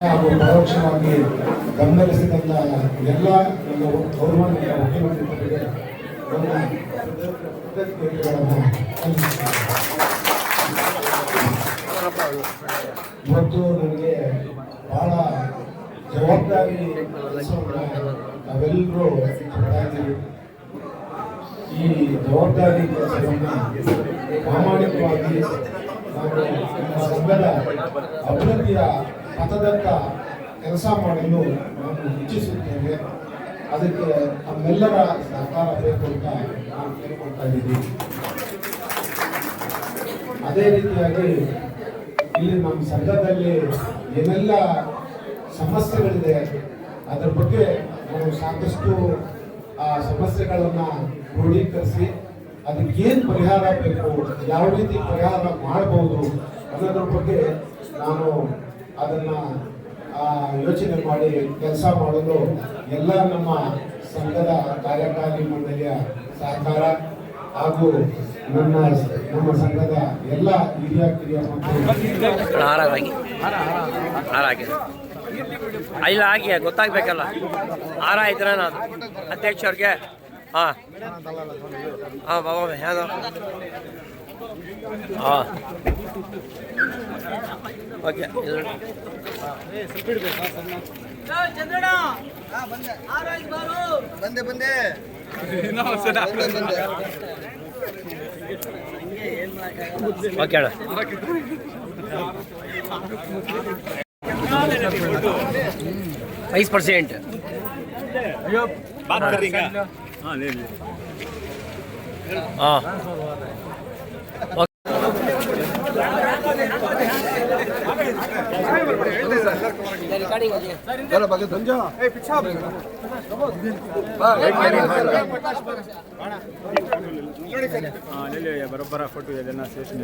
ಹಾಗೂ ಪರೋಕ್ಷವಾಗಿ ಬೆಂಬಲಿಸಿದಂತ ಎಲ್ಲ ನಮ್ಮ ಗೌರವಾನ್ವಿತ ಮುಖ್ಯಮಂತ್ರಿಗಳಿಗೆ ನನ್ನ ಕೃತಜ್ಞತೆಗಳನ್ನು ಸಲ್ಲಿಸುತ್ತೇನೆ. ಇವತ್ತು ನನಗೆ ಬಹಳ ಜವಾಬ್ದಾರಿ ಕೆಲಸವನ್ನ ನಾವೆಲ್ಲರೂ ಮಾಡ್ತಾಯಿದ್ದೀವಿ. ಈ ಜವಾಬ್ದಾರಿ ಕೆಲಸವನ್ನ ಪ್ರಾಮಾಣಿಕವಾಗಿ ನಾವು ನಮ್ಮ ಅಭಿವೃದ್ಧಿಯ ಪಥದತ್ತ ಕೆಲಸ ಮಾಡಲು ನಾನು ಇಚ್ಛಿಸುತ್ತೇನೆ. ಅದಕ್ಕೆ ನಮ್ಮೆಲ್ಲರ ಸಹಕಾರ ಬೇಕು ಅಂತ ನಾನು ಕೇಳ್ಕೊಳ್ತಾ ಇದ್ದೀನಿ. ಅದೇ ರೀತಿಯಾಗಿ ಇಲ್ಲಿ ನಮ್ಮ ಸಂಘದಲ್ಲಿ ಏನೆಲ್ಲ ಸಮಸ್ಯೆಗಳಿದೆ, ಅದರ ಬಗ್ಗೆ ನಾವು ಸಾಕಷ್ಟು ಆ ಸಮಸ್ಯೆಗಳನ್ನು ಕ್ರೋಢೀಕರಿಸಿ ಅದಕ್ಕೆ ಏನು ಪರಿಹಾರ ಬೇಕು? ಯಾವ ರೀತಿ ಪರಿಹಾರ ಮಾಡಬಹುದು ಅನ್ನೋದ್ರ ಬಗ್ಗೆ ನಾನು ಅದನ್ನು ಯೋಚನೆ ಮಾಡಿ ಕೆಲಸ ಮಾಡಲು ಎಲ್ಲ ನಮ್ಮ ಸಂಘದ ಕಾರ್ಯಕಾರಿ ಮಂಡಳಿಯ ಸಹಕಾರ ಹಾಗೂ ನನ್ನ ನಮ್ಮ ಸಂಘದ ಎಲ್ಲ ಹಿರಿಯ ಕಿರಿಯ ಇಲ್ಲ ಆಗಿ ಗೊತ್ತಾಗ್ಬೇಕಲ್ಲ. ಹಾರ ಇದ್ರೆ ನಾನು ಅಧ್ಯಕ್ಷವ್ರಿಗೆ ಹಾಂ. ಹಾಂ ಬಾಬಾ ಯಾವುದು ಹಾಂ. ಓಕೆ ಬಂದೆ ಬಂದೆ. ಬಂದೆ ಬಂದೆ. ಓಕೆ ಅಣ್ಣ ಐದು ಪರ್ಸೆಂಟ್. बात ஆ ಬರೋಬ್ಬರ ಫೋಟೋ ಇದನ್ನ ಸೇಷನ್